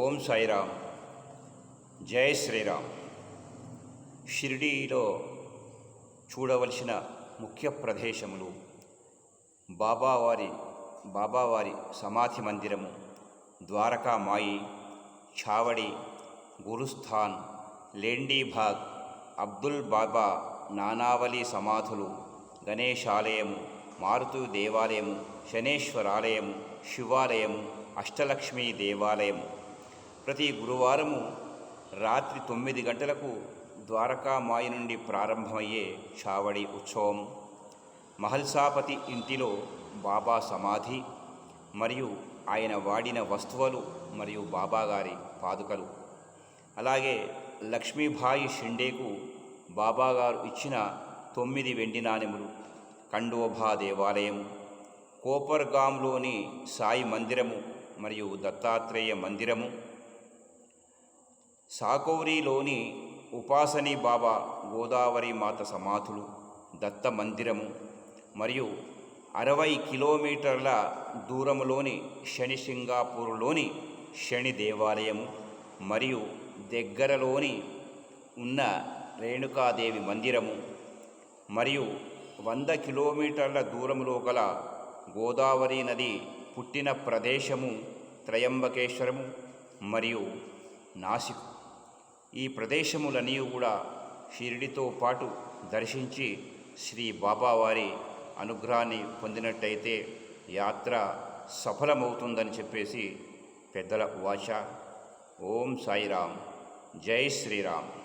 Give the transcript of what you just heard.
ఓం సాయిరామ్. జై శ్రీరామ్. షిరిడీలో చూడవలసిన ముఖ్య ప్రదేశములు బాబావారి బాబావారి సమాధి మందిరము ద్వారకామాయి ఛావడి గురుస్థాన్ లేండీబాగ్ అబ్దుల్ బాబా నానావలి సమాధులు గణేశాలయము మారుతు దేవాలయము శనేశ్వరాలయము శివాలయము అష్టలక్ష్మీ దేవాలయము. ప్రతి గురువారము రాత్రి తొమ్మిది గంటలకు ద్వారకామాయి నుండి ప్రారంభమయ్యే చావడి ఉత్సవం మహల్సాపతి ఇంటిలో బాబా సమాధి మరియు ఆయన వాడిన వస్తువులు మరియు బాబాగారి పాదుకలు. అలాగే లక్ష్మీభాయి షిండేకు బాబాగారు ఇచ్చిన తొమ్మిది వెండి నాణెములు కండోభా దేవాలయం కోపర్గాంలోని సాయి మందిరము మరియు దత్తాత్రేయ మందిరము సాకౌరిలోని ఉపాసని బాబా గోదావరి మాత సమాధులు దత్త మందిరము మరియు అరవై కిలోమీటర్ల దూరంలోని శని సింగాపూర్లోని శని దేవాలయము మరియు దగ్గరలోని ఉన్న రేణుకాదేవి మందిరము మరియు వంద కిలోమీటర్ల దూరంలో గల గోదావరి నది పుట్టిన ప్రదేశము త్రయంబకేశ్వరము మరియు నాసిక్ ఈ ప్రదేశములన్నీ కూడా షిరిడితో పాటు దర్శించి శ్రీ బాబావారి అనుగ్రహాన్ని పొందినట్టయితే యాత్ర సఫలమవుతుందని చెప్పేసి పెద్దల వాచ. ఓం సాయిరాం జై శ్రీరామ్.